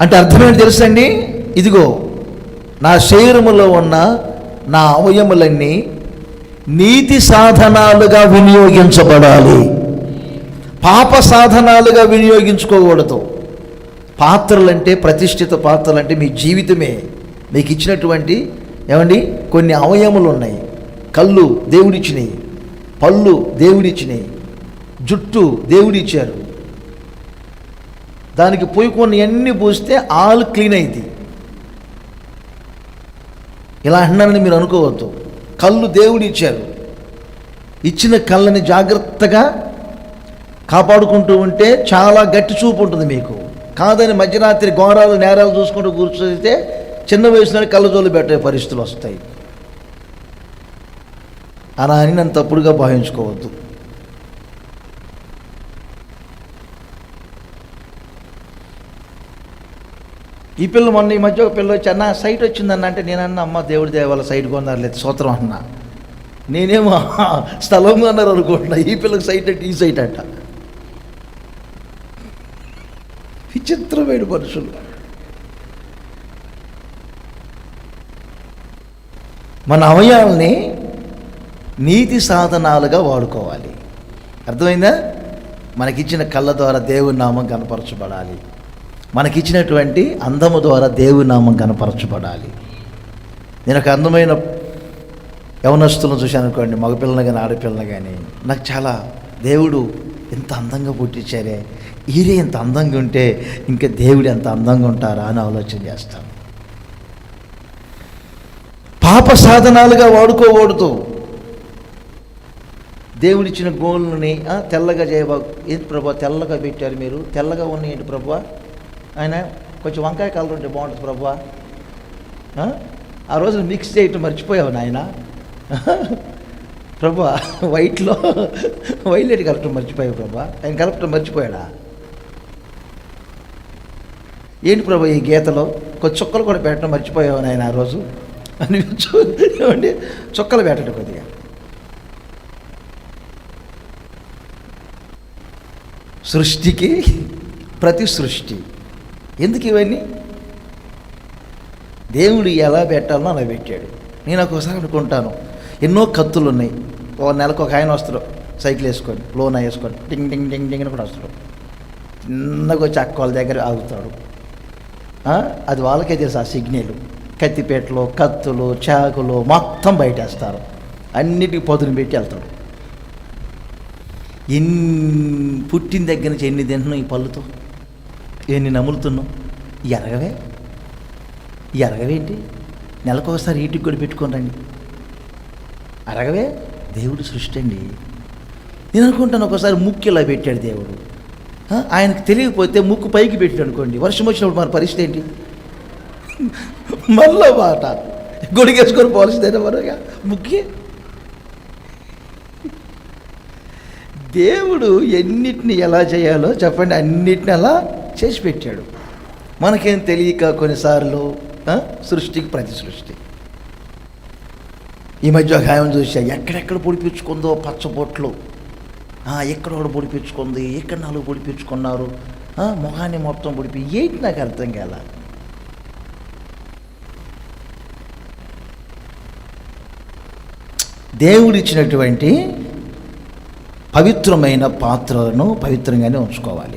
అంటే అర్థమేంటి తెలుసండి? ఇదిగో నా శరీరములో ఉన్న నా అవయములన్నీ నీతి సాధనాలుగా వినియోగించబడాలి. పాప సాధనాలుగా వినియోగించుకోకూడదు. పాత్రలంటే ప్రతిష్ఠిత పాత్రలంటే మీ జీవితమే. మీకు ఇచ్చినటువంటి ఏమండి? కొన్ని అవయములు ఉన్నాయి కళ్ళు దేవుడిచ్చినాయి. పళ్ళు దేవుడిచ్చినాయి. జుట్టు దేవుడిచ్చారు. దానికి పోయి కొన్ని అన్ని పూస్తే ఆల్ క్లీన్ అయింది ఇలా అన్నానని మీరు అనుకోవద్దు. కళ్ళు దేవుడు ఇచ్చారు. ఇచ్చిన కళ్ళని జాగ్రత్తగా కాపాడుకుంటూ ఉంటే చాలా గట్టి చూపు ఉంటుంది మీకు. కాదని మధ్యరాత్రి ఘోరాలు నేరాలు చూసుకుంటూ కూర్చోతే చిన్న వయసులోనే కళ్ళజోలు పెట్టే పరిస్థితులు వస్తాయి. అలా అని నన్ను తప్పుడుగా భావించుకోవద్దు. ఈ పిల్ల మొన్న ఈ మధ్య ఒక పిల్ల వచ్చి అన్న సైట్ వచ్చిందన్న అంటే నేనన్న అమ్మ దేవుడి దేవాల సైట్ కొన్నారు లేదు సూత్రం అన్న. నేనేమో స్థలం కొన్నారు అనుకుంటున్నా ఈ పిల్లకి సైట్ అంటే ఈ సైట్ అంట. విచిత్రమైన మనుషులు. మన అవయాల్ని నీతి సాధనాలుగా వాడుకోవాలి. అర్థమైందా? మనకిచ్చిన కళ్ళ ద్వారా దేవుని నామం కనపరచబడాలి. మనకిచ్చినటువంటి అందము ద్వారా దేవుని నామం కనపరచబడాలి. నేను ఒక అందమైన యవనస్తులను చూశాను అనుకోండి మగపిల్లని కానీ ఆడపిల్లని కానీ నాకు చాలా దేవుడు ఎంత అందంగా పుట్టించారే ఈరే ఎంత అందంగా ఉంటే ఇంకా దేవుడు ఎంత అందంగా ఉంటారా అని ఆలోచన చేస్తాను. పాప సాధనాలుగా వాడుకోకూడదు. దేవుడిచ్చిన గోళ్ళని తెల్లగా చేయబా ఏంటి ప్రభా తెల్లగా పెట్టారు మీరు? తెల్లగా ఉన్నాయి ఏంటి ప్రభా? ఆయన కొంచెం వంకాయ కలర్ ఉంటే బాగుంటుంది ప్రభా. ఆ? రోజు మిక్స్ చేయటం మర్చిపోయావు నాయన. ప్రభా వైట్లో వైలెట్ కలపటం మర్చిపోయావు ప్రభా. ఆయన కలపటం మర్చిపోయాడా? ఏంటి ప్రభా ఈ గీతలో? కొద్ది చుక్కలు కూడా పెట్టడం మర్చిపోయావు నాయన ఆ రోజు? అని చూడండి చుక్కలు పెట్టడం కొద్దిగా. సృష్టికి ప్రతి సృష్టి ఎందుకు ఇవన్నీ? దేవుడు ఎలా పెట్టాలో అలా పెట్టాడు. నేను ఒక్కోసారి అనుకుంటాను ఎన్నో కత్తులు ఉన్నాయి. ఓ నెలకు ఒక ఆయన వస్తాడు సైకిల్ వేసుకొని లోన్ వేసుకొని టింగ్ టింగ్ టింగ్ టింగ్ అని కూడా వస్తాడు. చిన్నగా వచ్చి వాళ్ళ దగ్గర ఆగుతాడు. అది వాళ్ళకే తెలుసు ఆ సిగ్నల్. కత్తిపేటలు కత్తులు చాకులు మొత్తం బయటేస్తారు. అన్నిటికీ పొదును పెట్టి వెళ్తాడు. ఎన్ని పుట్టిన దగ్గర నుంచి ఎన్ని తింటున్నాం ఈ పళ్ళుతో? ఎన్ని నములుతున్నావు? ఎరగవే. ఎరగవేంటి? నెలకు ఒకసారి ఈటికి కూడా పెట్టుకొని రండి. అరగవే? దేవుడు సృష్టి అండి. నేను అనుకుంటాను ఒకసారి ముక్కు ఇలా పెట్టాడు దేవుడు. ఆయనకు తెలియకపోతే ముక్కు పైకి పెట్టాడు అనుకోండి. వర్షం వచ్చినప్పుడు మన పరిస్థితి ఏంటి? మళ్ళా మాట. గొడిగేసుకొని పోలిసిందేనా మరోగా ముక్కి. దేవుడు ఎన్నిటిని ఎలా చేయాలో చెప్పండి. అన్నిటిని అలా చేసి పెట్టాడు. మనకేం తెలియక కొన్నిసార్లు సృష్టికి ప్రతి సృష్టి. ఈ మధ్య గాయం చూసా ఎక్కడెక్కడ పొడిపించుకుందో పచ్చబొట్లు. ఎక్కడ ఒకటి పొడిపించుకుంది ఎక్కడ నాలుగు పొడిపించుకున్నారు మొహాన్ని మొత్తం పొడిపి ఏంటి నాకు అర్థం కాల? దేవుడిచ్చినటువంటి పవిత్రమైన పాత్రలను పవిత్రంగానే ఉంచుకోవాలి.